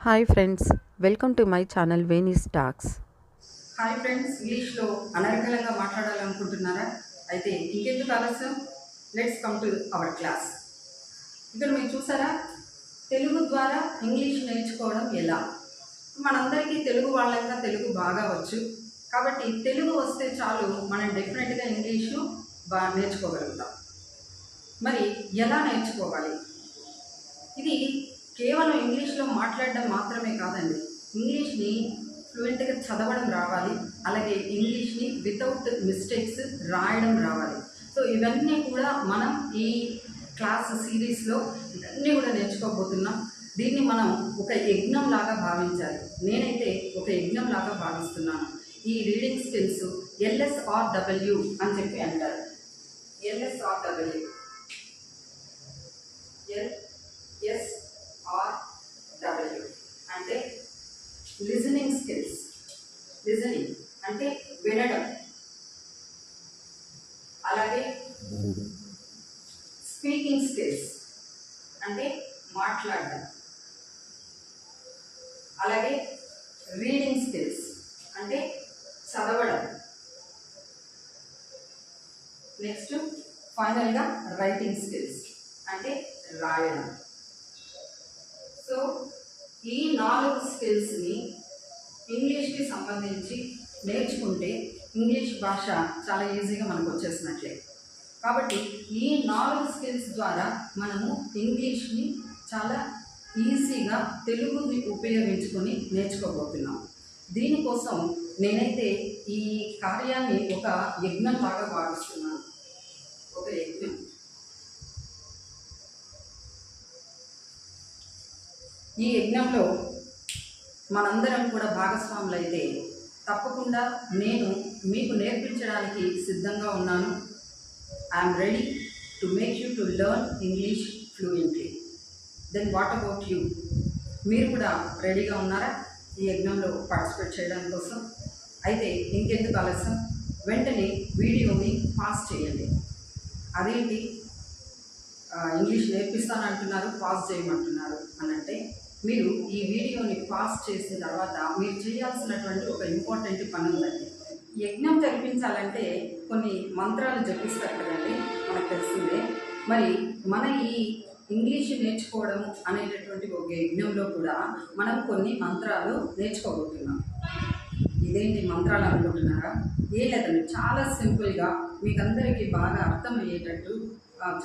Hi friends welcome to my channel Venis talks hi friends ఇంగ్లీష్లో అనర్గళంగా మాట్లాడాలనుకుంటున్నారా? అయితే ఇంకెందుకు ఆలస్యం? Let's come to our class ఇక్కడ మీరు చూసారా? తెలుగు ద్వారా ఇంగ్లీష్ నేర్చుకోవడం ఎలా? మనందరికీ తెలుగు వాళ్ళంగా తెలుగు బాగా వచ్చు. కాబట్టి తెలుగు వస్తే చాలు మనం డెఫినెట్గా ఇంగ్లీషు బాగా నేర్చుకోగలుగుతాం. మరి ఎలా నేర్చుకోవాలి? ఇది కేవలం ఇంగ్లీష్లో మాట్లాడడం మాత్రమే కాదండి. ఇంగ్లీష్ని ఫ్లూయెంట్గా చదవడం రావాలి అలాగే ఇంగ్లీష్ని వితౌట్ మిస్టేక్స్ రాయడం రావాలి. సో ఇవన్నీ కూడా మనం ఈ క్లాస్ సిరీస్లో ఇవన్నీ కూడా నేర్చుకోబోతున్నాం. దీన్ని మనం ఒక యజ్ఞం లాగా భావించాలి. నేనైతే ఒక యజ్ఞం లాగా భావిస్తున్నాను. ఈ రీడింగ్ స్కిల్స్ ఎల్ఎస్ఆర్డబ్ల్యూ అని చెప్పి అంటారు. LSR W. L R W అంటే లిజనింగ్ స్కిల్స్ లిజనింగ్ అంటే వినడం. అలాగే స్పీకింగ్ స్కిల్స్ అంటే మాట్లాడడం. అలాగే రీడింగ్ స్కిల్స్ అంటే చదవడం. నెక్స్ట్ ఫైనల్గా రైటింగ్ స్కిల్స్ అంటే రాయడం. సో ఈ నాలుగు స్కిల్స్ని ఇంగ్లీష్కి సంబంధించి నేర్చుకుంటే ఇంగ్లీష్ భాష చాలా ఈజీగా మనకు వచ్చేసినట్లే. కాబట్టి ఈ నాలుగు స్కిల్స్ ద్వారా మనము ఇంగ్లీష్ని చాలా ఈజీగా తెలుగుని ఉపయోగించుకొని నేర్చుకోబోతున్నాం. దీనికోసం నేనైతే ఈ కార్యాన్ని ఒక యజ్ఞం లాగా భావిస్తున్నాను. ఒక యజ్ఞం. ఈ యజ్ఞంలో మనందరం కూడా భాగస్వాములైతే తప్పకుండా నేను మీకు నేర్పించడానికి సిద్ధంగా ఉన్నాను. I'm ready to make you to learn English fluently then what about you మీరు కూడా రెడీగా ఉన్నారా? ఈ యజ్ఞంలో పార్టిసిపేట్ చేయడం కోసం? అయితే ఇంకెందుకు ఆలస్యం? వెంటనే వీడియోని పాస్ చేయండి. అదేంటి? ఇంగ్లీష్ నేర్పిస్తానంటున్నారు పాస్ చేయమంటున్నారు అని అంటే మీరు ఈ వీడియోని పాస్ చేసిన తర్వాత మీరు చేయాల్సినటువంటి ఒక ఇంపార్టెంట్ పని ఉందండి యజ్ఞం జరిపించాలంటే కొన్ని మంత్రాలు జపిస్తారు కదండి మనకు తెలిసిందే. మరి మన ఈ ఇంగ్లీష్ నేర్చుకోవడం అనేటటువంటి ఒక యజ్ఞంలో కూడా మనం కొన్ని మంత్రాలు నేర్చుకోబోతున్నాం. ఇదేంటి మంత్రాలు అనుకుంటున్నారా? ఏ లేదండి చాలా సింపుల్గా మీకు అందరికీ బాగా అర్థమయ్యేటట్టు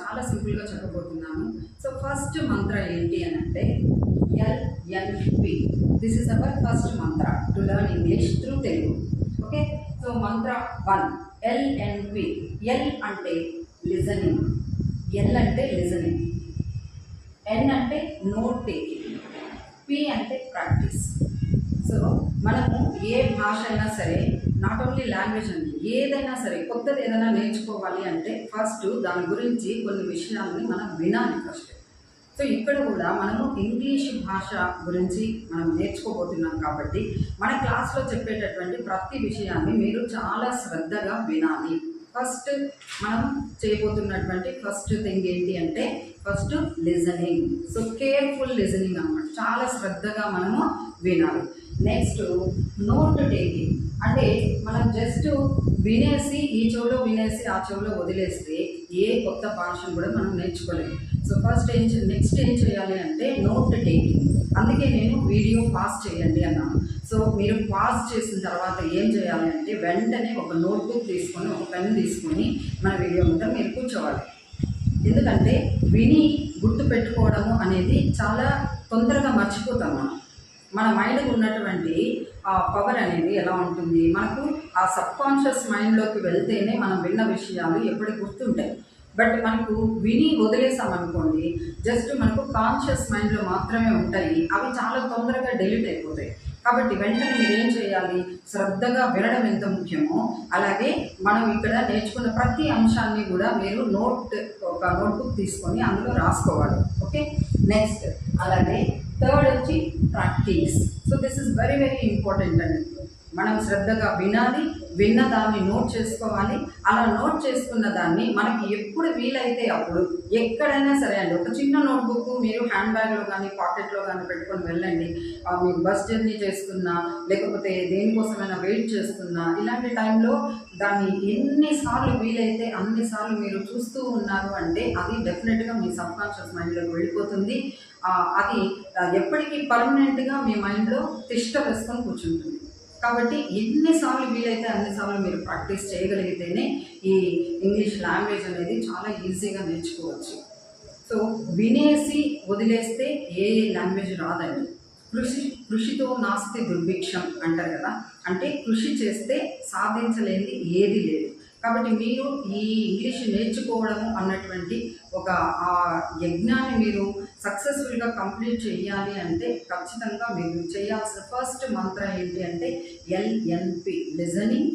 చాలా సింపుల్గా చెప్పబోతున్నాను. సో ఫస్ట్ మంత్రం ఏంటి అని అంటే LNP this is our first mantra to learn English through Telugu okay so mantra one LNP L అంటే లిజనింగ్ ఎల్ అంటే లిజనింగ్ ఎన్ అంటే నోట్ టేకింగ్ పి అంటే ప్రాక్టీస్ సో మనము ఏ భాష అయినా సరే నాట్ ఓన్లీ లాంగ్వేజ్ అండి ఏదైనా సరే కొత్తది ఏదైనా నేర్చుకోవాలి అంటే ఫస్ట్ దాని గురించి కొన్ని విషయాలని మనం వినాలి ఫస్ట్ సో ఇక్కడ కూడా మనము ఇంగ్లీష్ భాష గురించి మనం నేర్చుకోబోతున్నాం కాబట్టి మన క్లాస్లో చెప్పేటటువంటి ప్రతి విషయాన్ని మీరు చాలా శ్రద్ధగా వినాలి. ఫస్ట్ మనం చేయబోతున్నటువంటి ఫస్ట్ థింగ్ ఏంటి అంటే first listening. So careful listening అనమాట చాలా శ్రద్ధగా మనము వినాలి. నెక్స్ట్ నోట్ టేకింగ్ అంటే మనం జస్ట్ వినేసి ఈ చెవులో వినేసి ఆ చెవులో వదిలేస్తే ఏ కొత్త భాషను కూడా మనం నేర్చుకోలేము సో ఫస్ట్ ఏం నెక్స్ట్ ఏం చేయాలి అంటే నోట్ టేకింగ్ అందుకే నేను వీడియో పాస్ చేయండి అన్నాను. సో మీరు పాస్ చేసిన తర్వాత ఏం చేయాలి అంటే వెంటనే ఒక నోట్బుక్ తీసుకొని ఒక పెన్ తీసుకొని మన వీడియో మీద మీరు కూర్చోవాలి. ఎందుకంటే విని గుర్తు పెట్టుకోవడము అనేది చాలా తొందరగా మర్చిపోతాం మనం. మన మైండ్కి ఉన్నటువంటి ఆ పవర్ అనేది ఎలా ఉంటుంది? మనకు ఆ సబ్ కాన్షియస్ మైండ్లోకి వెళ్తేనే మనం విన్న విషయాలు ఎప్పటికి గుర్తుంటాయి. బట్ మనకు విని వదిలేసామనుకోండి జస్ట్ మనకు కాన్షియస్ మైండ్లో మాత్రమే ఉంటాయి. అవి చాలా తొందరగా డెలీట్ అయిపోతాయి. కాబట్టి వెంటనే మీరు ఏం చేయాలి? శ్రద్ధగా వినడం ఎంత ముఖ్యమో అలాగే మనం ఇక్కడ నేర్చుకున్న ప్రతి అంశాన్ని కూడా మీరు నోట్ ఒక నోట్బుక్ తీసుకొని అందులో రాసుకోవాలి. ఓకే నెక్స్ట్ అలాగే Third is practice. So this is very very important. మనం శ్రద్ధగా వినాలి విన్న దాన్ని నోట్ చేసుకోవాలి. అలా నోట్ చేసుకున్న దాన్ని మనకి ఎప్పుడు వీలైతే అప్పుడు ఎక్కడైనా సరే అండి ఒక చిన్న నోట్బుక్ మీరు హ్యాండ్ బ్యాగ్లో కానీ పాకెట్లో కానీ పెట్టుకొని వెళ్ళండి. మీరు బస్ జర్నీ చేస్తున్నా లేకపోతే దేనికోసమైనా వెయిట్ చేస్తున్నా ఇలాంటి టైంలో దాన్ని ఎన్నిసార్లు వీలైతే అన్నిసార్లు మీరు చూస్తూ ఉన్నారు అంటే అది డెఫినెట్గా మీ సబ్ కాన్షియస్ మైండ్లోకి వెళ్ళిపోతుంది. అది ఎప్పటికీ పర్మనెంట్గా మీ మైండ్లో తిష్ట వేసుకొని కూర్చుంటుంది. కాబట్టి ఎన్నిసార్లు వీలైతే అన్నిసార్లు మీరు ప్రాక్టీస్ చేయగలిగితేనే ఈ ఇంగ్లీష్ లాంగ్వేజ్ అనేది చాలా ఈజీగా నేర్చుకోవచ్చు. సో వినేసి వదిలేస్తే ఏ లాంగ్వేజ్ రాదండి. కృషి కృషితో నాస్తి దుర్భిక్షం అంటారు కదా. అంటే కృషి చేస్తే సాధించలేని ఏది లేదు. కాబట్టి మీరు ఈ ఇంగ్లీష్ నేర్చుకోవడము అన్నటువంటి ఒక ఆ యజ్ఞాన్ని మీరు సక్సెస్ఫుల్గా కంప్లీట్ చేయాలి అంటే ఖచ్చితంగా మీరు చేయాల్సిన ఫస్ట్ మంత్రం ఏంటి అంటే LNP listening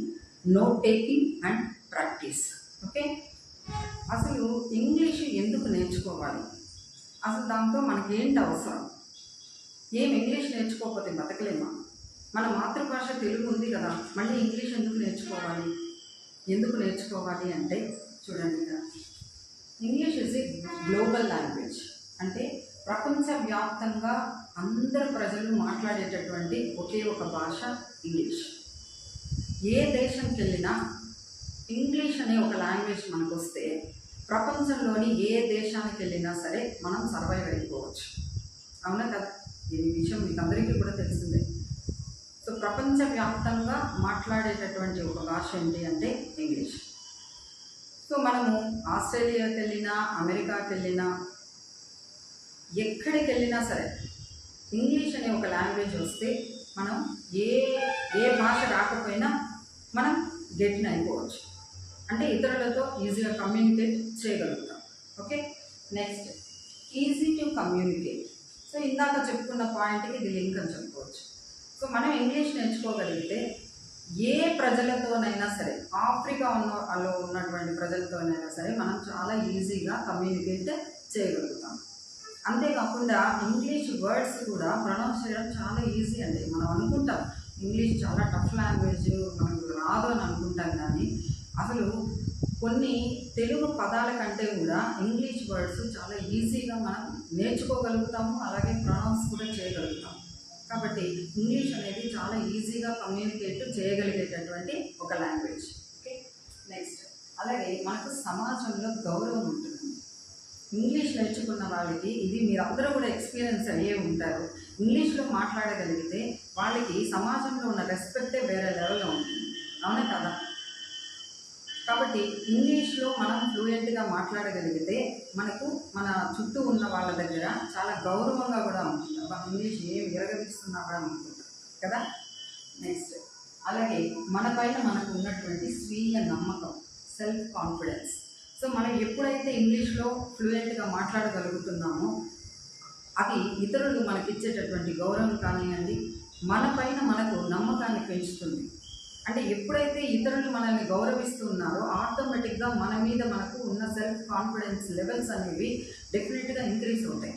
note taking and practice. Okay? అసలు ఇంగ్లీష్ ఎందుకు నేర్చుకోవాలి? అసలు దాంతో మనకి ఏంటి అవసరం? ఏం ఇంగ్లీష్ నేర్చుకోకపోతే బతకలేమా? మన మాతృభాష తెలుగు ఉంది కదా మళ్ళీ ఇంగ్లీష్ ఎందుకు నేర్చుకోవాలి? ఎందుకు నేర్చుకోవాలి అంటే చూడండి English is a global language అంటే ప్రపంచవ్యాప్తంగా అందరు ప్రజలు మాట్లాడేటటువంటి ఒకే ఒక భాష ఇంగ్లీష్ ఏ దేశంకి వెళ్ళినా ఇంగ్లీష్ అనే ఒక లాంగ్వేజ్ మనకు వస్తే ప్రపంచంలోని ఏ దేశానికి వెళ్ళినా సరే మనం సర్వైవ్ అయిపోవచ్చు. అవునా కదా? ఈ విషయం మీకు అందరికీ కూడా తెలిసిందే. సో ప్రపంచవ్యాప్తంగా మాట్లాడేటటువంటి ఒక భాష ఏంటి అంటే ఇంగ్లీష్. సో మనము ఆస్ట్రేలియాకి వెళ్ళినా అమెరికాకి వెళ్ళినా ఎక్కడికి వెళ్ళినా సరే ఇంగ్లీష్ అనే ఒక లాంగ్వేజ్ వస్తే మనం ఏ ఏ భాష రాకపోయినా మనం గెట్టిన అయిపోవచ్చు. అంటే ఇతరులతో ఈజీగా కమ్యూనికేట్ చేయగలుగుతాం. Okay? Next easy to communicate. So ఇందాక చెప్పుకున్న పాయింట్కి ఇది లింక్ అని చెప్పుకోవచ్చు. సో మనం ఇంగ్లీష్ నేర్చుకోగలిగితే ఏ ప్రజలతోనైనా సరే ఆఫ్రికా ఉన్న అలో ఉన్నటువంటి ప్రజలతోనైనా సరే మనం చాలా ఈజీగా కమ్యూనికేట్ చేయగలుగుతాం. అంతేకాకుండా ఇంగ్లీష్ వర్డ్స్ కూడా ప్రొనౌన్స్ చేయడం చాలా ఈజీ అండి. మనం అనుకుంటాం ఇంగ్లీష్ చాలా టఫ్ లాంగ్వేజ్ మనకు రాదు అని అనుకుంటాం కానీ అసలు కొన్ని తెలుగు పదాల కంటే కూడా ఇంగ్లీష్ వర్డ్స్ చాలా ఈజీగా మనం నేర్చుకోగలుగుతాము అలాగే ప్రొనౌన్స్ కూడా చేయగలుగుతాం. కాబట్టి ఇంగ్లీష్ అనేది చాలా ఈజీగా కమ్యూనికేట్ చేయగలిగేటటువంటి ఒక లాంగ్వేజ్. ఓకే? నెక్స్ట్ అలాగే మనకు సమాజంలో గౌరవం ఉంటుంది. ఇంగ్లీష్ నేర్చుకున్న వాళ్ళకి ఇది మీరందరూ కూడా ఎక్స్పీరియన్స్ అయ్యే ఉంటారు. ఇంగ్లీష్లో మాట్లాడగలిగితే వాళ్ళకి సమాజంలో ఉన్న రెస్పెక్టే వేరే లెవెల్లో ఉంటుంది. అవునా కదా? కాబట్టి ఇంగ్లీష్లో మనం ఫ్లూయెంట్గా మాట్లాడగలిగితే మనకు మన చుట్టూ ఉన్న వాళ్ళ దగ్గర చాలా గౌరవంగా కూడా ఉంటుంది. అబ్బా ఇంగ్లీష్ ఏం అనుకుంటాం కదా? నెక్స్ట్ అలాగే మన పైన మనకు ఉన్నటువంటి స్వీయ నమ్మకం సెల్ఫ్ కాన్ఫిడెన్స్ సో మనం ఎప్పుడైతే ఇంగ్లీష్లో ఫ్లూయెంట్గా మాట్లాడగలుగుతున్నామో అది ఇతరులు మనకి ఇచ్చేటటువంటి గౌరవం కానివ్వండి మన పైన మనకు నమ్మకాన్ని పెంచుతుంది. అంటే ఎప్పుడైతే ఇతరులు మనల్ని గౌరవిస్తున్నారో ఆటోమేటిక్గా మన మీద మనకు ఉన్న సెల్ఫ్ కాన్ఫిడెన్స్ లెవెల్స్ అనేవి డెఫినెట్గా ఇంక్రీజ్ అవుతాయి.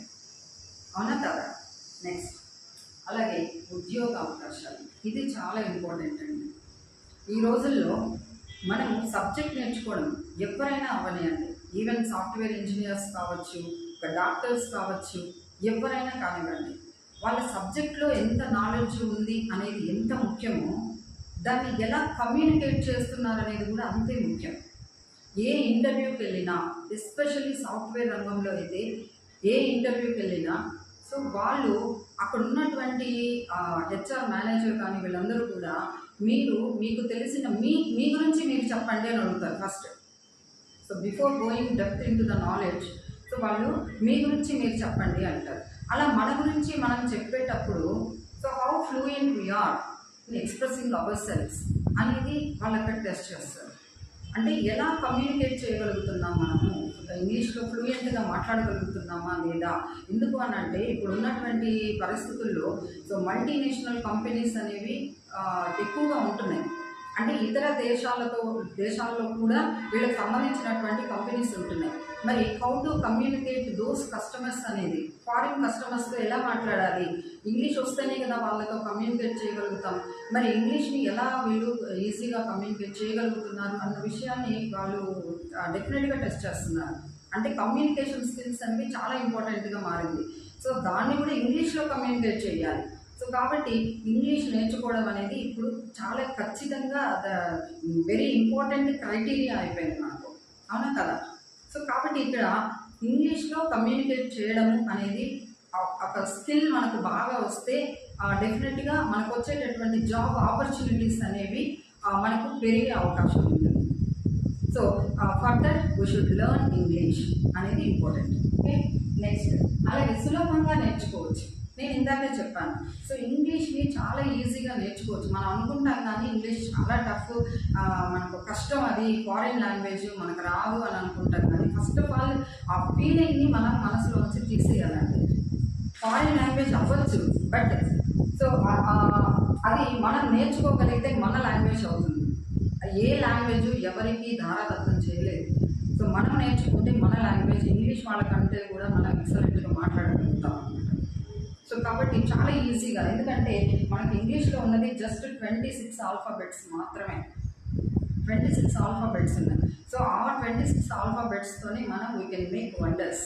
అవునా కదా? నెక్స్ట్ అలాగే ఉద్యోగ అవకాశాలు. ఇది చాలా ఇంపార్టెంట్ అండి. ఈ రోజుల్లో మనం సబ్జెక్ట్ నేర్చుకోవడం ఎవరైనా అవనియండి ఈవెన్ సాఫ్ట్వేర్ ఇంజనీర్స్ కావచ్చు ఒక డాక్టర్స్ కావచ్చు ఎవరైనా కానివ్వండి. వాళ్ళ సబ్జెక్ట్లో ఎంత నాలెడ్జ్ ఉంది అనేది ఎంత ముఖ్యమో దాన్ని ఎలా కమ్యూనికేట్ చేస్తున్నారు అనేది కూడా అంతే ముఖ్యం. ఏ ఇంటర్వ్యూకి వెళ్ళినా ఎస్పెషల్లీ సాఫ్ట్వేర్ రంగంలో అయితే ఏ ఇంటర్వ్యూకి వెళ్ళినా సో వాళ్ళు అక్కడ ఉన్నటువంటి హెచ్ఆర్ మేనేజర్ కానీ వీళ్ళందరూ కూడా మీరు మీకు తెలిసిన మీ మీ గురించి మీరు చెప్పండి అని అడుగుతారు first. So before going depth into the knowledge so వాళ్ళు మీ గురించి మీరు చెప్పండి అంటారు. అలా మన గురించి మనం చెప్పేటప్పుడు so how fluent we are in expressing our selves అనేది వాళ్ళు అక్కడ టెస్ట్ చేస్తారు. అంటే ఎలా కమ్యూనికేట్ చేయగలుగుతున్నాం మనము? ఇంగ్లీష్లో ఫ్లూయెంట్గా మాట్లాడగలుగుతున్నామా లేదా? ఎందుకు అని అంటే ఇప్పుడు ఉన్నటువంటి పరిస్థితుల్లో సో మల్టీనేషనల్ కంపెనీస్ అనేవి ఎక్కువగా ఉంటున్నాయి. అంటే ఇతర దేశాలతో దేశాల్లో కూడా వీళ్ళకి సంబంధించినటువంటి కంపెనీస్ ఉంటున్నాయి. మరి how to communicate those customers అనేది ఫారిన్ కస్టమర్స్తో ఎలా మాట్లాడాలి? ఇంగ్లీష్ వస్తేనే కదా వాళ్ళతో కమ్యూనికేట్ చేయగలుగుతాం. మరి ఇంగ్లీష్ని ఎలా వీళ్ళు ఈజీగా కమ్యూనికేట్ చేయగలుగుతున్నారు అన్న విషయాన్ని వాళ్ళు డెఫినెట్గా టెస్ట్ చేస్తున్నారు. అంటే కమ్యూనికేషన్ స్కిల్స్ అనేవి చాలా ఇంపార్టెంట్గా మారింది. సో దాన్ని కూడా ఇంగ్లీష్లో కమ్యూనికేట్ చేయాలి. సో కాబట్టి ఇంగ్లీష్ నేర్చుకోవడం అనేది ఇప్పుడు చాలా ఖచ్చితంగా వెరీ ఇంపార్టెంట్ క్రైటీరియా అయిపోయింది మనకు అవునా కదా? సో కాబట్టి ఇక్కడ ఇంగ్లీష్లో కమ్యూనికేట్ చేయడం అనేది ఒక స్కిల్ మనకు బాగా వస్తే డెఫినెట్గా మనకు వచ్చేటటువంటి జాబ్ ఆపర్చునిటీస్ అనేవి మనకు పెరిగే అవకాశం ఉంటుంది so for that we should learn English అనేది ఇంపార్టెంట్ ఓకే నెక్స్ట్ అలాగే సులభంగా నేర్చుకోవచ్చు. నేను ఇందాకే చెప్పాను. సో ఇంగ్లీష్ని చాలా ఈజీగా నేర్చుకోవచ్చు. మనం అనుకుంటాం కానీ ఇంగ్లీష్ చాలా టఫ్ మనకు కష్టం అది. ఫారిన్ లాంగ్వేజ్ మనకు రాదు అని అనుకుంటాం కానీ ఫస్ట్ ఆఫ్ ఆల్ ఆ ఫీలింగ్ని మనం మనసులోంచి తీసేయాలండి. ఫారిన్ లాంగ్వేజ్ అవ్వచ్చు బట్ సో అది మనం నేర్చుకోగలిగితే మన లాంగ్వేజ్ అవుతుంది. ఏ లాంగ్వేజ్ ఎవరికి ధారాదత్తం చేయలేదు. సో మనం నేర్చుకుంటే మన లాంగ్వేజ్ ఇంగ్లీష్ వాళ్ళకంటే కూడా మనం ఎక్సలెంట్గా మాట్లాడగలుగుతాం అనమాట సో కాబట్టి చాలా ఈజీగా ఎందుకంటే మనకి ఇంగ్లీష్లో ఉన్నది జస్ట్ ట్వంటీ సిక్స్ ఆల్ఫాబెట్స్ మాత్రమే. ట్వంటీ సిక్స్ ఆల్ఫాబెట్స్ ఉన్నాయి. సో ఆ ట్వంటీ సిక్స్ ఆల్ఫాబెట్స్తోనే మనం we can make wonders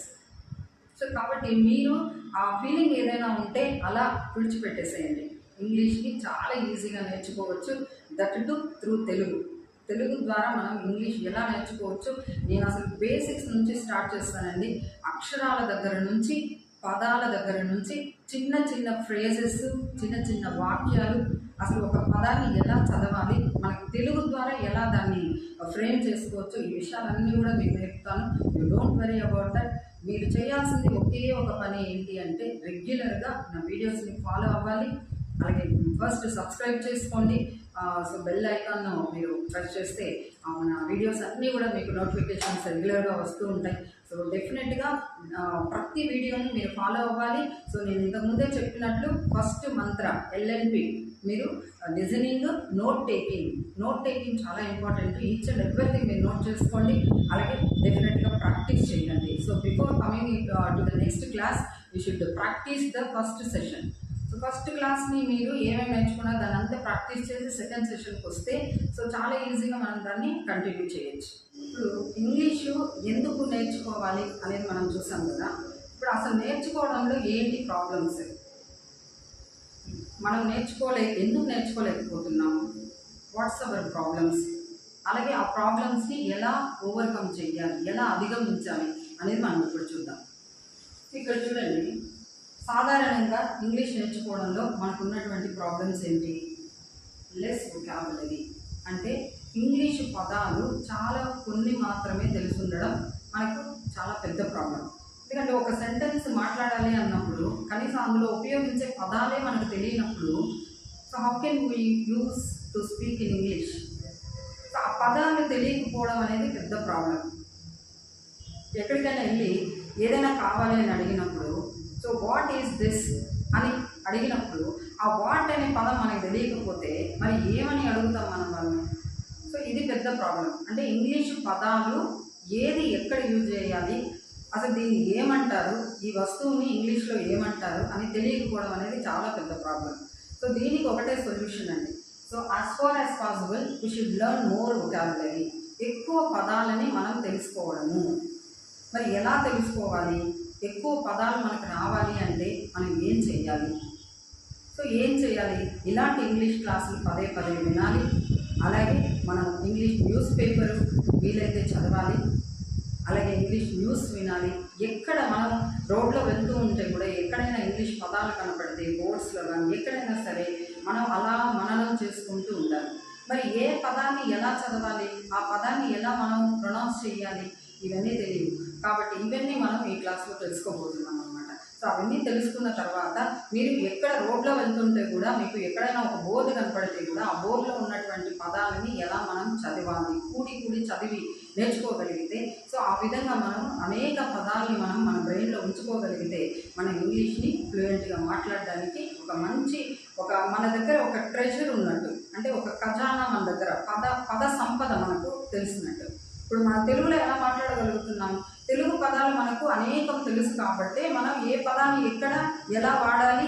so కాబట్టి మీరు ఆ ఫీలింగ్ ఏదైనా ఉంటే అలా విడిచిపెట్టేసేయండి ఇంగ్లీష్ని చాలా ఈజీగా నేర్చుకోవచ్చు. That to through Telugu. Telugu ద్వారా మనం ఇంగ్లీష్ ఎలా నేర్చుకోవచ్చు? నేను అసలు బేసిక్స్ నుంచి స్టార్ట్ చేస్తానండి. అక్షరాల దగ్గర నుంచి పదాల దగ్గర నుంచి చిన్న చిన్న ఫ్రేజెస్ చిన్న చిన్న వాక్యాలు. అసలు ఒక పదాన్ని ఎలా చదవాలి? మనకు తెలుగు ద్వారా ఎలా దాన్ని ఫ్రేమ్ చేసుకోవచ్చు? ఈ విషయాలన్నీ కూడా మీకు నేర్పుతాను. You don't worry about that మీరు చేయాల్సింది ఒకే ఒక పని ఏంటి అంటే రెగ్యులర్గా నా వీడియోస్ని ఫాలో అవ్వాలి. అలాగే ఫస్ట్ సబ్స్క్రైబ్ చేసుకోండి. సో బెల్ ఐకాన్ మీరు ప్రెస్ చేస్తే ఆ, మన వీడియోస్ అన్నీ కూడా మీకు నోటిఫికేషన్స్ రెగ్యులర్గా వస్తూ ఉంటాయి. సో డెఫినెట్గా ప్రతి వీడియోని మీరు ఫాలో అవ్వాలి. సో నేను ఇంతకుముందే చెప్పినట్లు ఫస్ట్ మంత్ర ఎల్ఎన్పి మీరు listening note taking note taking చాలా ఇంపార్టెంట్ ఈచ్ అండ్ ఎవ్రీథింగ్ మీరు నోట్ చేసుకోండి. అలాగే డెఫినెట్గా ప్రాక్టీస్ చేయండి. So before coming to the next class you should practice the first session so first క్లాస్ని మీరు ఏమేమి నేర్చుకున్నా దాని అంతా ప్రాక్టీస్ చేసి సెకండ్ సెషన్కి వస్తే సో చాలా ఈజీగా మనం దాన్ని కంటిన్యూ చేయొచ్చు. ఇప్పుడు ఇంగ్లీషు ఎందుకు నేర్చుకోవాలి అనేది మనం చూసాం కదా ఇప్పుడు అసలు నేర్చుకోవడంలో ఏంటి ప్రాబ్లమ్స్ మనం నేర్చుకోలే ఎందుకు నేర్చుకోలేకపోతున్నాము? వాట్స్ అవర్ ప్రాబ్లమ్స్ అలాగే ఆ ప్రాబ్లమ్స్ని ఎలా ఓవర్కమ్ చేయాలి? ఎలా అధిగమించాలి అనేది మనం ఇప్పుడు చూద్దాం. ఇక్కడ చూడండి. సాధారణంగా ఇంగ్లీష్ నేర్చుకోవడంలో మనకు ఉన్నటువంటి ప్రాబ్లమ్స్ ఏంటి? లెస్ వొకాబులరీ అంటే ఇంగ్లీష్ పదాలు చాలా కొన్ని మాత్రమే తెలుసుండడం మనకు చాలా పెద్ద ప్రాబ్లం ఎందుకంటే ఒక సెంటెన్స్ మాట్లాడాలి అన్నప్పుడు కనీసం అందులో ఉపయోగించే పదాలే మనకు తెలియనప్పుడు so how can we use to speak in English so ఆ పదాలు తెలియకపోవడం అనేది పెద్ద ప్రాబ్లం ఎక్కడికైనా వెళ్ళి ఏదైనా కావాలి అని అడిగినప్పుడు సో వాట్ ఈస్ దిస్ అని అడిగినప్పుడు ఆ వాట్ అనే పదం మనకు తెలియకపోతే మరి ఏమని అడుగుతాం మనం వాళ్ళని? సో ఇది పెద్ద ప్రాబ్లం అంటే ఇంగ్లీష్ పదాలు ఏది ఎక్కడ యూజ్ చేయాలి? అసలు దీన్ని ఏమంటారు? ఈ వస్తువుని ఇంగ్లీష్లో ఏమంటారు? అని తెలియకపోవడం అనేది చాలా పెద్ద ప్రాబ్లం సో దీనికి ఒకటే సొల్యూషన్ అండి. So as far as possible we should learn more vocabulary ఎక్కువ పదాలని మనం తెలుసుకోవడము. మరి ఎలా తెలుసుకోవాలి? ఎక్కువ పదాలు మనకు రావాలి అంటే మనం ఏం చేయాలి సో ఏం చేయాలి ఇలాంటి ఇంగ్లీష్ క్లాసులు పదే పదే వినాలి. అలాగే మనం ఇంగ్లీష్ న్యూస్ పేపర్ వీలైతే చదవాలి. అలాగే ఇంగ్లీష్ న్యూస్ వినాలి. ఎక్కడ మనం రోడ్లో వెళ్తూ ఉంటే కూడా ఎక్కడైనా ఇంగ్లీష్ పదాలు కనపడితే బోర్డ్స్లో కానీ ఎక్కడైనా సరే మనం అలా మననం చేసుకుంటూ ఉండాలి. మరి ఏ పదాన్ని ఎలా చదవాలి? ఆ పదాన్ని ఎలా మనం ప్రొనౌన్స్ చేయాలి ఇవన్నీ తెలియదు. కాబట్టి ఇవన్నీ మనం ఈ క్లాస్లో తెలుసుకోబోతున్నాం అనమాట సో అవన్నీ తెలుసుకున్న తర్వాత మీరు ఎక్కడ రోడ్లో వెళ్తుంటే కూడా మీకు ఎక్కడైనా ఒక బోర్డు కనపడితే కూడా ఆ బోర్డులో ఉన్నటువంటి పదాలని ఎలా మనం చదవాలి కూడి కూడి చదివి నేర్చుకోగలిగితే సో ఆ విధంగా మనం అనేక పదాలని మనం మన బ్రెయిన్లో ఉంచుకోగలిగితే మన ఇంగ్లీష్ని ఫ్లూయెంట్గా మాట్లాడడానికి ఒక మంచి పదాన్ని ఎక్కడ ఎలా వాడాలి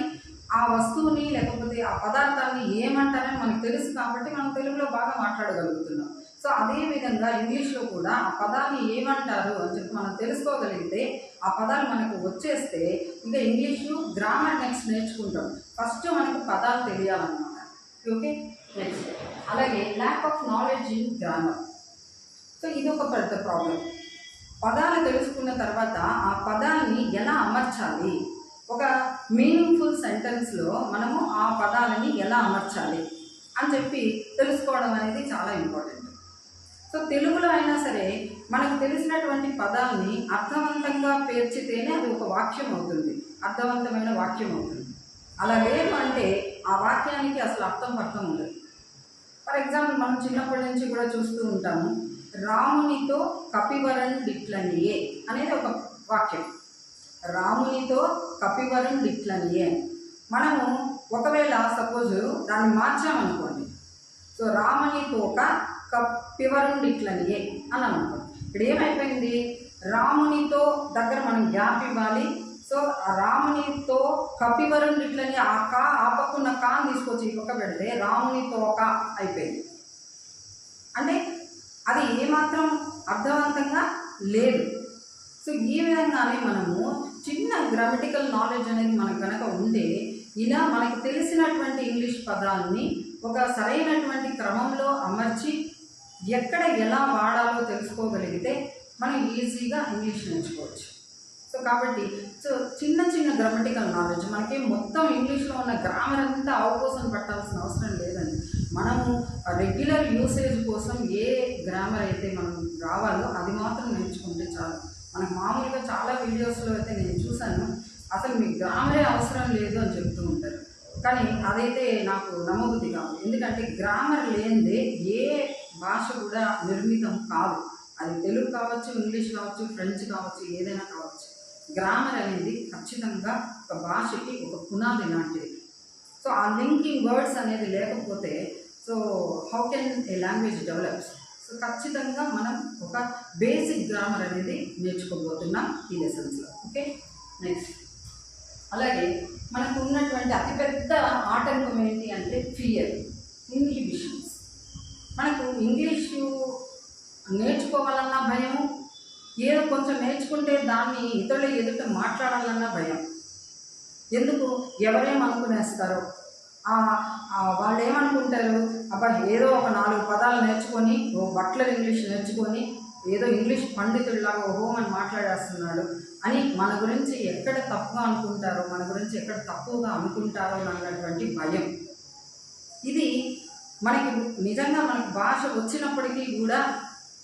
ఆ వస్తువుని లేకపోతే ఆ పదార్థాన్ని ఏమంటారని మనకు తెలుసు కాబట్టి మనం తెలుగులో బాగా మాట్లాడగలుగుతున్నాం. సో అదే విధంగా ఇంగ్లీష్లో కూడా ఆ పదాన్ని ఏమంటారు అని చెప్పి మనం తెలుసుకోగలిగితే ఆ పదాలు మనకు వచ్చేస్తే ఇంకా ఇంగ్లీషు గ్రామర్ నెక్స్ట్ నేర్చుకుంటాం. ఫస్ట్ మనకు పదాలు తెలియాలన్నమాట. ఓకే? నెక్స్ట్ అలాగే lack of knowledge in grammar so ఇది ఒక పెద్ద ప్రాబ్లం పదాలు తెలుసుకున్న తర్వాత ఆ పదాన్ని ఎలా అమర్చాలి? మీనింగ్ఫుల్ సెంటెన్స్లో మనము ఆ పదాలని ఎలా అమర్చాలి అని చెప్పి తెలుసుకోవడం అనేది చాలా ఇంపార్టెంట్ సో తెలుగులో అయినా సరే మనకు తెలిసినటువంటి పదాలని అర్థవంతంగా పేర్చితేనే అది ఒక వాక్యం అవుతుంది. అర్థవంతమైన వాక్యం అవుతుంది. అలా లేదు అంటే ఆ వాక్యానికి అసలు అర్థం అర్థం ఉండదు. ఫర్ ఎగ్జాంపుల్ మనం చిన్నప్పటి నుంచి కూడా చూస్తూ ఉంటాము రామునితో కపివరన్ బిట్లనియే అనేది ఒక వాక్యం. రామునితో కపివరం డిక్లనియే మనము ఒకవేళ సపోజ్ దాన్ని మార్చామనుకోండి. సో రామని తోక కపివరుణ్ డిక్లనియే అని అనుకోండి ఇక్కడ ఏమైపోయింది రామునితో దగ్గర మనం గ్యాప్ ఇవ్వాలి. సో ఆ రామునితో కపివరం డిట్లని ఆ కా ఆపకున్న కాని తీసుకొచ్చి ఒక పెడితే రాముని తోక అయిపోయింది. అంటే అది ఏమాత్రం అర్థవంతంగా లేదు. సో ఈ విధంగానే మనము చిన్న గ్రామటికల్ నాలెడ్జ్ అనేది మనకు కనుక ఉంటే ఇలా మనకు తెలిసినటువంటి ఇంగ్లీష్ పదాలని ఒక సరైనటువంటి క్రమంలో అమర్చి ఎక్కడ ఎలా వాడాలో తెలుసుకోగలిగితే మనం ఈజీగా ఇంగ్లీష్ నేర్చుకోవచ్చు. సో కాబట్టి సో చిన్న చిన్న గ్రామటికల్ నాలెడ్జ్ మనకి మొత్తం ఇంగ్లీష్లో ఉన్న గ్రామర్ అంతా అవకోసం పట్టాల్సిన అవసరం లేదండి. మనము రెగ్యులర్ యూసేజ్ కోసం ఏ గ్రామర్ అయితే మనం రావాలో అది మాత్రం నేర్చుకుంటే చాలు. మనకు మామూలుగా చాలా వీడియోస్లో అయితే నేను చూశాను. అసలు మీకు గ్రామరే అవసరం లేదు అని చెప్తూ ఉంటారు. కానీ అదైతే నాకు నమ్మబుద్ధి కాదు. ఎందుకంటే గ్రామర్ లేనిదే ఏ భాష కూడా నిర్మితం కాదు. అది తెలుగు కావచ్చు ఇంగ్లీష్ కావచ్చు ఫ్రెంచ్ కావచ్చు ఏదైనా కావచ్చు. గ్రామర్ అనేది ఖచ్చితంగా ఒక భాషకి ఒక పునాది లాంటిది. సో ఆ లింకింగ్ వర్డ్స్ అనేది లేకపోతే so how can a language develops so ఖచ్చితంగా మనం ఒక బేసిక్ గ్రామర్ అనేది నేర్చుకోబోతున్నాం ఈ లెసన్స్లో ఓకే నెక్స్ట్ అలాగే మనకు ఉన్నటువంటి అతిపెద్ద ఆటంకం ఏంటి అంటే ఫియర్ ఇన్హిబిషన్స్ మనకు ఇంగ్లీషు నేర్చుకోవాలన్నా భయము ఏదో కొంచెం నేర్చుకుంటే దాన్ని ఇతరుల ఎదుట మాట్లాడాలన్నా భయం. ఎందుకు? ఎవరేమనుకునేస్తారో అనుకునేస్తారో. వాళ్ళు ఏమనుకుంటారు అబ్బా ఏదో ఒక నాలుగు పదాలు నేర్చుకొని ఓ బట్లర్ ఇంగ్లీష్ నేర్చుకొని ఏదో ఇంగ్లీష్ పండితుడిలాగా ఓహో అని మాట్లాడేస్తున్నాడు అని మన గురించి ఎక్కడ తప్పుగా అనుకుంటారో మన గురించి ఎక్కడ తక్కువగా అనుకుంటారో అన్నటువంటి భయం. ఇది మనకి నిజంగా మనకు భాష వచ్చినప్పటికీ కూడా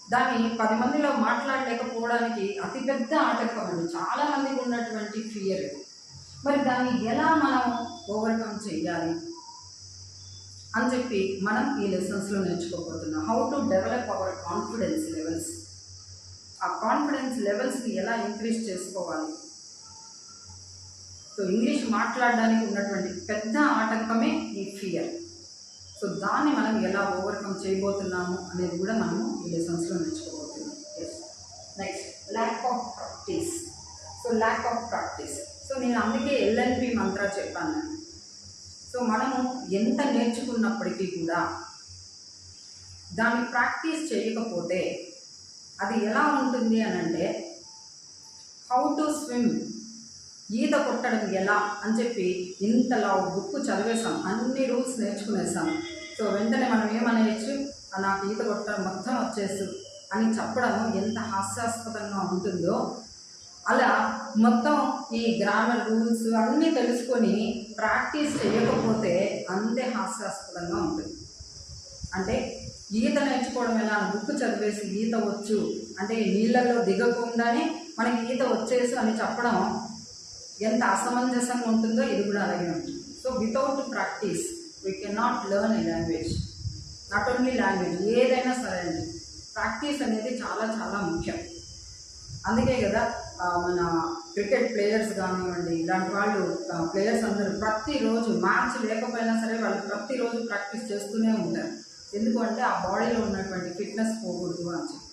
దాన్ని పది మందిలో మాట్లాడలేకపోవడానికి అతిపెద్ద ఆటంకం అండి. చాలా మందికి ఉన్నటువంటి ఫియర్ మరి దాన్ని ఎలా మనం ఓవర్కమ్ చేయాలి? అని చెప్పి మనం ఈ లెసన్స్లో నేర్చుకోబోతున్నాం. How to develop our confidence levels ఆ కాన్ఫిడెన్స్ లెవెల్స్ని ఎలా ఇంక్రీజ్ చేసుకోవాలి? సో ఇంగ్లీష్ మాట్లాడడానికి ఉన్నటువంటి పెద్ద ఆటంకమే ఈ ఫియర్ సో దాన్ని మనం ఎలా ఓవర్కమ్ చేయబోతున్నాము అనేది కూడా మనము ఈ లెసన్స్లో నేర్చుకోబోతున్నాం. Yes next lack of practice so lack of practice so నేను అందుకే ఎల్ఎన్పి మంత్ర చెప్పాను. సో మనము ఎంత నేర్చుకున్నప్పటికీ కూడా దాన్ని ప్రాక్టీస్ చేయకపోతే అది ఎలా ఉంటుంది అని అంటే హౌ టు స్విమ్ ఈత కొట్టడం ఎలా? అని చెప్పి ఇంతలా బుక్ చదివేశాం అన్ని రూల్స్ నేర్చుకునేసాం సో వెంటనే మనం ఏమనేయచ్చు? నాకు ఈత కొట్టడం మొత్తం వచ్చేసు అని చెప్పడం ఎంత హాస్యాస్పదంగా ఉంటుందో అలా మొత్తం ఈ గ్రామర్ రూల్స్ అన్నీ తెలుసుకొని ప్రాక్టీస్ చేయకపోతే అంతే హాస్యాస్పదంగా ఉంటుంది. అంటే ఈత నేర్చుకోవడం ఎలా? బుక్ చదివేసి ఈత వచ్చు అంటే నీళ్ళల్లో దిగకుండానే మనకి ఈత వచ్చేసు అని చెప్పడం ఎంత అసమంజసంగా ఉంటుందో ఇది కూడా అలాగే ఉంటుంది. So without practice we can not learn a language not only language ఏదైనా సరే అండి. ప్రాక్టీస్ అనేది చాలా చాలా ముఖ్యం. అందుకే కదా మన క్రికెట్ ప్లేయర్స్ కానివ్వండి ఇలాంటి వాళ్ళు ప్లేయర్స్ అందరూ ప్రతిరోజు మ్యాచ్ లేకపోయినా సరే వాళ్ళు ప్రతిరోజు ప్రాక్టీస్ చేస్తూనే ఉంటారు. ఎందుకంటే ఆ బాడీలో ఉన్నటువంటి ఫిట్నెస్ పోకూడదు అని చెప్పి.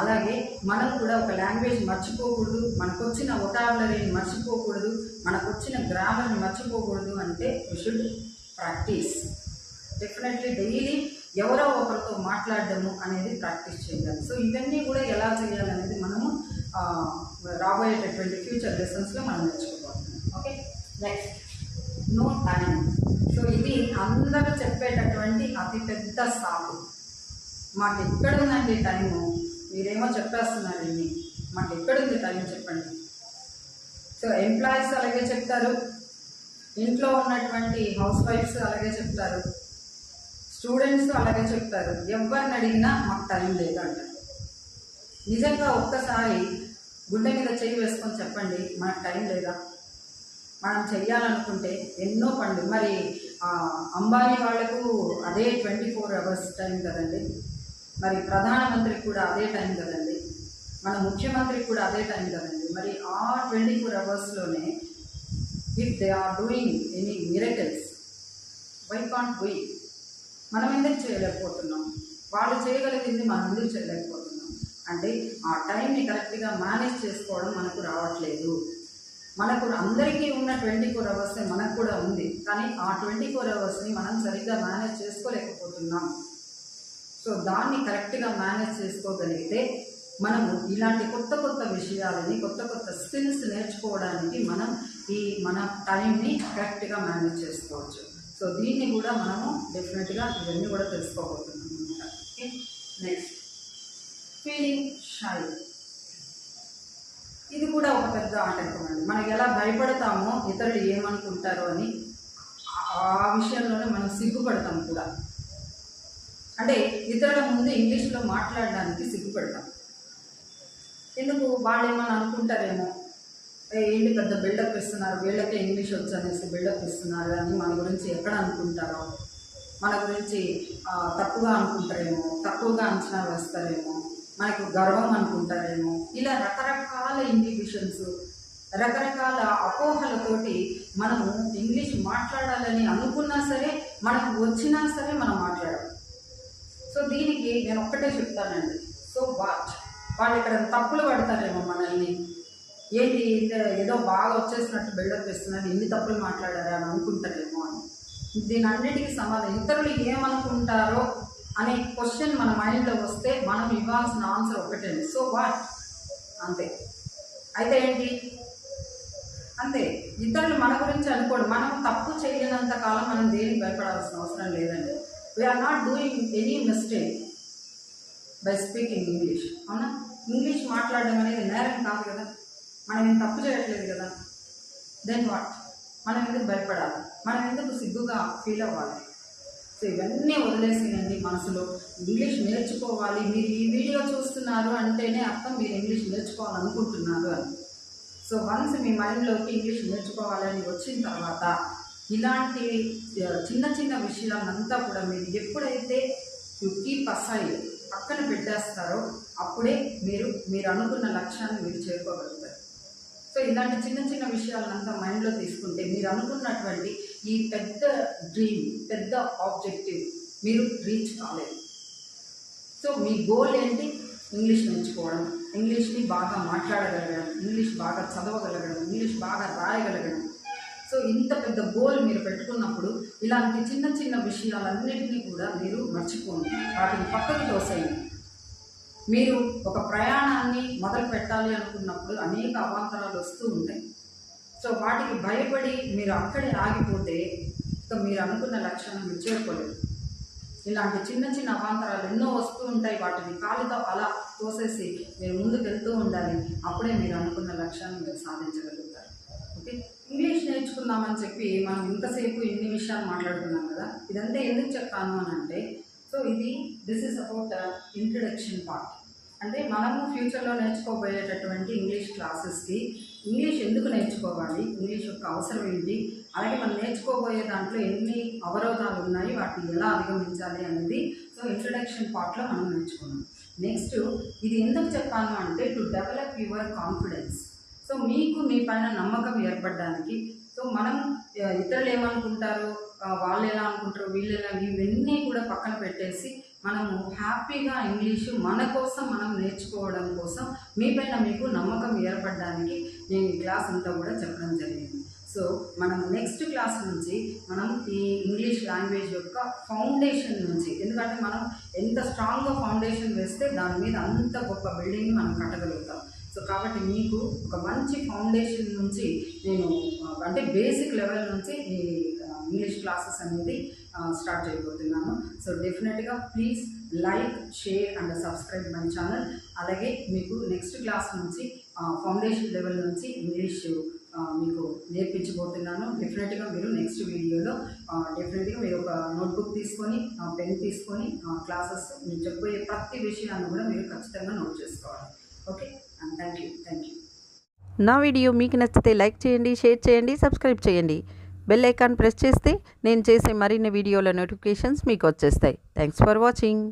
అలాగే మనం కూడా ఒక లాంగ్వేజ్ మర్చిపోకూడదు మనకు వచ్చిన ఒకాబులరీని మర్చిపోకూడదు మనకు వచ్చిన గ్రామర్ని మర్చిపోకూడదు అంటే we should practice definitely daily ఎవరో ఒకరితో మాట్లాడడము అనేది ప్రాక్టీస్ చేయాలి. సో ఇవన్నీ కూడా ఎలా చేయాలనేది మనము రాబోయేటటువంటి ఫ్యూచర్ లెసన్స్లో మనం నేర్చుకోబోతున్నాం. Okay next no time so ఇది అందరూ చెప్పేటటువంటి అతిపెద్ద సాకు. మాకు ఎక్కడుందండి టైము మీరేమో చెప్పేస్తున్నారు ఇన్ని. మాకు ఎక్కడుంది టైం చెప్పండి. సో ఎంప్లాయీస్ అలాగే చెప్తారు. ఇంట్లో ఉన్నటువంటి హౌస్ వైఫ్స్ అలాగే చెప్తారు. స్టూడెంట్స్ అలాగే చెప్తారు. ఎవరిని అడిగినా మాకు టైం లేదు అంటారు. నిజంగా ఒక్కసారి గుండె మీద చేయి వేసుకొని చెప్పండి మనకు టైం లేదా? మనం చెయ్యాలనుకుంటే ఎన్నో పనులు మరి ఆ, అంబానీ వాళ్ళకు అదే ట్వంటీ ఫోర్ అవర్స్ టైం కదండి. మరి ప్రధానమంత్రికి కూడా అదే టైం కదండి. మన ముఖ్యమంత్రికి కూడా అదే టైం కదండి. మరి ఆ twenty four అవర్స్లోనే if they are doing any miracles why can't why మనం ఎందుకు చేయలేకపోతున్నాం? వాళ్ళు చేయగలిగింది మనం ఎందుకు చేయలేకపోతున్నాం? అంటే ఆ టైంని కరెక్ట్గా మేనేజ్ చేసుకోవడం మనకు రావట్లేదు. మనకు అందరికీ ఉన్న ట్వంటీ ఫోర్ అవర్స్ మనకు కూడా ఉంది. కానీ ఆ ట్వంటీ ఫోర్ అవర్స్ని మనం సరిగ్గా మేనేజ్ చేసుకోలేకపోతున్నాం. సో దాన్ని కరెక్ట్గా మేనేజ్ చేసుకోగలిగితే మనము ఇలాంటి కొత్త కొత్త విషయాలని కొత్త కొత్త స్కిల్స్ నేర్చుకోవడానికి మనం ఈ మన టైంని కరెక్ట్గా మేనేజ్ చేసుకోవచ్చు. సో దీన్ని కూడా మనము డెఫినెట్గా ఇవన్నీ కూడా తెలుసుకోబోతున్నాం అనమాట ఓకే. నెక్స్ట్. ఫీలింగ్ షై ఇది కూడా ఒక పెద్ద ఆటంకం అండి. మనం ఎలా భయపడతామో ఇతరులు ఏమనుకుంటారో అని ఆ- విషయంలోనే మనం సిగ్గుపడతాం కూడా. అంటే ఇతరుల ముందు ఇంగ్లీష్లో మాట్లాడడానికి సిగ్గుపడతాం. ఎందుకు? వాళ్ళు ఏమని అనుకుంటారేమో? "ఏ, ఏంటి పెద్ద బిల్డప్ ఇస్తున్నారు? వీళ్ళకే ఇంగ్లీష్ వచ్చు అనేసి బిల్డప్ ఇస్తున్నారు అని మన గురించి ఎక్కడ అనుకుంటారో? మన గురించి తప్పుగా అనుకుంటారేమో? తక్కువగా అంచనా వేస్తారేమో? మనకు గర్వం అనుకుంటారేమో. ఇలా రకరకాల ఇండివిజన్స్ రకరకాల అపోహలతోటి మనము ఇంగ్లీష్ మాట్లాడాలని అనుకున్నా సరే మనకు వచ్చినా సరే మనం మాట్లాడం సో దీనికి నేను ఒక్కటే చెప్తానండి. So what? వాళ్ళు ఇక్కడ తప్పులు పడతారేమో మనల్ని. ఏంటి ఏదో బాగా వచ్చేసినట్టు బిల్డప్ చేస్తున్నారు ఇన్ని తప్పులు మాట్లాడారా అని అనుకుంటారేమో అని. దీని అన్నిటికీ సమాధానం. ఇతరులు ఏమనుకుంటారో అనే క్వశ్చన్ మన మైండ్లో వస్తే మనం ఇవ్వాల్సిన ఆన్సర్ ఒకటే సో వాట్ అంతే. అయితే ఏంటి? అంతే. ఇతరులు మన గురించి అనుకోడు మనం తప్పు చేయలేనంత కాలం మనం దేనికి భయపడాల్సిన అవసరం లేదండి. We are not doing any mistake by speaking English అవునా? ఇంగ్లీష్ మాట్లాడడం అనేది నేరం కాదు కదా. మనం ఏం తప్పు చేయట్లేదు కదా. దెన్ వాట్ మనం ఎందుకు భయపడాలి? మనం ఎందుకు సిగ్గుగా ఫీల్ అవ్వాలి? సో ఇవన్నీ వదిలేసేయండి మనసులో ఇంగ్లీష్ నేర్చుకోవాలి. మీరు ఈ వీడియో చూస్తున్నారు అంటేనే అర్థం మీరు ఇంగ్లీష్ నేర్చుకోవాలనుకుంటున్నారు అని. సో వన్స్ మీ మైండ్లోకి ఇంగ్లీష్ నేర్చుకోవాలని వచ్చిన తర్వాత ఇలాంటి చిన్న చిన్న విషయాలంతా కూడా మీరు ఎప్పుడైతే యు కీప్ అసైడ్ పక్కన పెట్టేస్తారో అప్పుడే మీరు మీరు అనుకున్న లక్ష్యాన్ని మీరు చేరుకోగలుగుతారు. సో ఇలాంటి చిన్న చిన్న విషయాలంతా మైండ్లో తీసుకుంటే మీరు అనుకున్నటువంటి ఈ పెద్ద డ్రీమ్ పెద్ద ఆబ్జెక్టివ్ మీరు రీచ్ కాలేదు. సో మీ గోల్ ఏంటి? ఇంగ్లీష్ నేర్చుకోవడం. ఇంగ్లీష్ని బాగా మాట్లాడగలగడం. ఇంగ్లీష్ బాగా చదవగలగడం. ఇంగ్లీష్ బాగా రాయగలగడం. సో ఇంత పెద్ద గోల్ మీరు పెట్టుకున్నప్పుడు ఇలాంటి చిన్న చిన్న విషయాలన్నింటినీ కూడా మీరు మర్చిపోండి. వాటిని పక్కకు తోసేయండి. మీరు ఒక ప్రయాణాన్ని మొదలు పెట్టాలి అనుకున్నప్పుడు అనేక అవాంతరాలు వస్తూ ఉంటాయి. సో వాటికి భయపడి మీరు అక్కడే ఆగిపోతే ఇక మీరు అనుకున్న లక్ష్యాన్ని మీరు చేరుకోలేదు ఇలాంటి చిన్న చిన్న అవాంతరాలు ఎన్నో వస్తూ ఉంటాయి. వాటిని కాలుతో అలా తోసేసి మీరు ముందుకు వెళ్తూ ఉండాలి. అప్పుడే మీరు అనుకున్న లక్ష్యాన్ని మీరు సాధించగలుగుతారు. ఓకే? ఇంగ్లీష్ నేర్చుకుందామని చెప్పి మనం ఇంతసేపు ఇన్ని విషయాలు మాట్లాడుతున్నాం కదా? ఇదంతా ఎందుకు చెప్తాను అని అంటే సో ఇది this is about introduction part అంటే మనము ఫ్యూచర్లో నేర్చుకోబోయేటటువంటి ఇంగ్లీష్ క్లాసెస్కి ఇంగ్లీష్ ఎందుకు నేర్చుకోవాలి? ఇంగ్లీష్ యొక్క అవసరం ఏంటి? అలాగే మనం నేర్చుకోబోయే దాంట్లో ఎన్ని అవరోధాలు ఉన్నాయి? వాటిని ఎలా అధిగమించాలి అనేది సో ఇంట్రడక్షన్ పార్ట్లో మనం నేర్చుకున్నాం నెక్స్ట్ ఇది ఎందుకు చెప్పాను అంటే to develop your confidence so మీకు మీ పైన నమ్మకం ఏర్పడడానికి. సో మనం ఇతరులు ఏమనుకుంటారు వాళ్ళు ఎలా అనుకుంటారు వీళ్ళు ఎలా ఇవన్నీ కూడా పక్కన పెట్టేసి మనము హ్యాపీగా ఇంగ్లీషు మన కోసం మనం నేర్చుకోవడం కోసం మీపైన మీకు నమ్మకం ఏర్పడడానికి నేను ఈ క్లాస్ అంతా కూడా చెప్పడం జరిగింది. సో మనం నెక్స్ట్ క్లాస్ నుంచి మనం ఈ ఇంగ్లీష్ లాంగ్వేజ్ యొక్క ఫౌండేషన్ నుంచి ఎందుకంటే మనం ఎంత స్ట్రాంగ్గా ఫౌండేషన్ వేస్తే దాని మీద అంత గొప్ప బిల్డింగ్ మనం కట్టగలుగుతాం. సో కాబట్టి మీకు ఒక మంచి ఫౌండేషన్ నుంచి నేను అంటే బేసిక్ లెవెల్ నుంచి ఈ ఇంగ్లీష్ క్లాసెస్ అనేది స్టార్ట్ చేయబోతున్నాను. సో డెఫినెట్గా please like share and subscribe my channel అలాగే మీకు నెక్స్ట్ క్లాస్ నుంచి ఫౌండేషన్ లెవెల్ నుంచి ఇంగ్లీష్ మీకు నేర్పించబోతున్నాను. డెఫినెట్గా మీరు నెక్స్ట్ వీడియోలో డెఫినెట్గా మీరు ఒక నోట్బుక్ తీసుకొని పెన్ తీసుకొని క్లాసెస్ మీరు చెప్పబోయే ప్రతి విషయాన్ని కూడా మీరు ఖచ్చితంగా నోట్ చేసుకోవాలి. Okay thank you thank you నా వీడియో మీకు నచ్చితే లైక్ చేయండి షేర్ చేయండి సబ్స్క్రైబ్ చేయండి. బెల్ ఐకాన్ ప్రెస్ చేస్తే నేను చేసే మరిన్ని వీడియోల నోటిఫికేషన్స్ మీకు వచ్చేస్తాయి. Thanks for watching